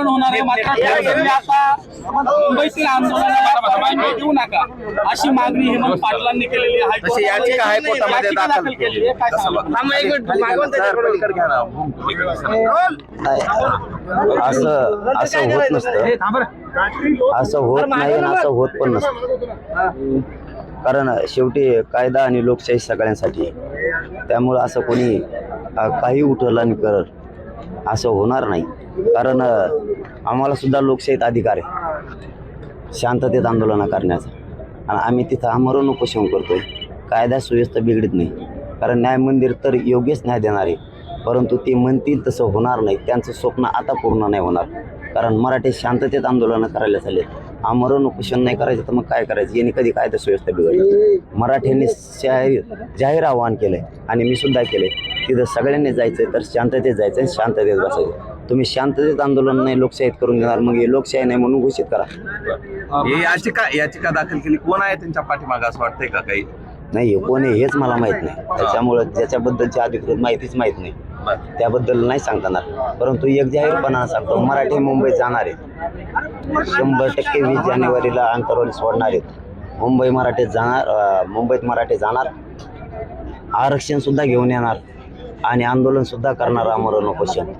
आंदोलन होणार आहे मात्र आता मुंबईतील आंदोलनाला परवानगी देऊ नका अशी मागणी हेमंत पाटलांनी केलेली आहे तशी याचिका हायकोर्टामध्ये दाखल केली आहे काय असं असं होत नसतं असं होत नाही आणि असं होत पण नसतं कारण शेवटी कायदा आणि लोकशाही सगळ्यांसाठी. त्यामुळं असं कोणी काही उठवलं आणि करत असं होणार नाही. कारण आम्हालासुद्धा आम्हाला सुद्धा लोकशाहीत अधिकार आहे. शांततेत आंदोलनं करण्याचा. आणि आम्ही तिथं आमरण उपोषण आहे कायदा सुव्यवस्था बिघडत नाही. कारण न्याय मंदिर तर योग्यच न्याय देणार आहे. परंतु ते म्हणतील तसं होणार नाही. त्यांचं स्वप्न आता पूर्ण नाही होणार. कारण मराठी शांततेत आंदोलनं करायला झाले आमरण उपोषण नाही करायचं तर मग काय करायचं? यांनी कधी कायदा सुव्यवस्था बिघडली? मराठ्यांनी जाहीर जाहीर आवाहन केलंय. आणि मी सुद्धा केलं आहे तिथं सगळ्यांनी जायचं तर शांततेत जायचं आणि शांततेत बसायचं. तुम्ही शांततेत आंदोलन नाही लोकशाहीत करून देणार मग हे लोकशाही नाही म्हणून घोषित करा. ही याचिका याचिका दाखल केली कोण आहे त्यांच्या पाठीमागे असं वाटतंय का काही? नाही कोण आहे हेच मला माहीत नाही. त्याच्यामुळं ज्याच्याबद्दलची अधिकृत माहितीच माहीत नाही. त्याबद्दल नाही सांगता येणार परंतु एक जाहीरपणा सांगतो मराठी मुंबईत जाणार आहेत. शंभर टक्के वीस जानेवारीला आंतरवाली सोडणार आहेत. मुंबई मराठीत जाणार मुंबईत मराठी जाणार. आरक्षण सुद्धा घेऊन येणार. आणि आंदोलन सुद्धा करणार आमरण उपोषण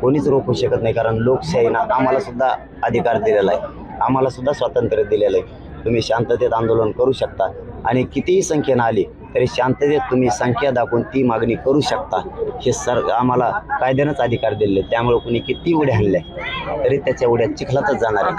कोणीच रोखू शकत नाही कारण लोकशाहीनं आम्हाला सुद्धा अधिकार दिलेला आहे. आम्हाला सुद्धा स्वातंत्र्य दिलेलं आहे. तुम्ही शांततेत आंदोलन करू शकता. आणि कितीही संख्येनं आली तरी शांततेत तुम्ही संख्या दाखवून ती मागणी करू शकता. हे सर आम्हाला कायद्यानंच अधिकार दिले आहेत. त्यामुळे कुणी किती उड्या हल्ल्या तरी त्याच्या उड्या चिखलातच जाणार आहे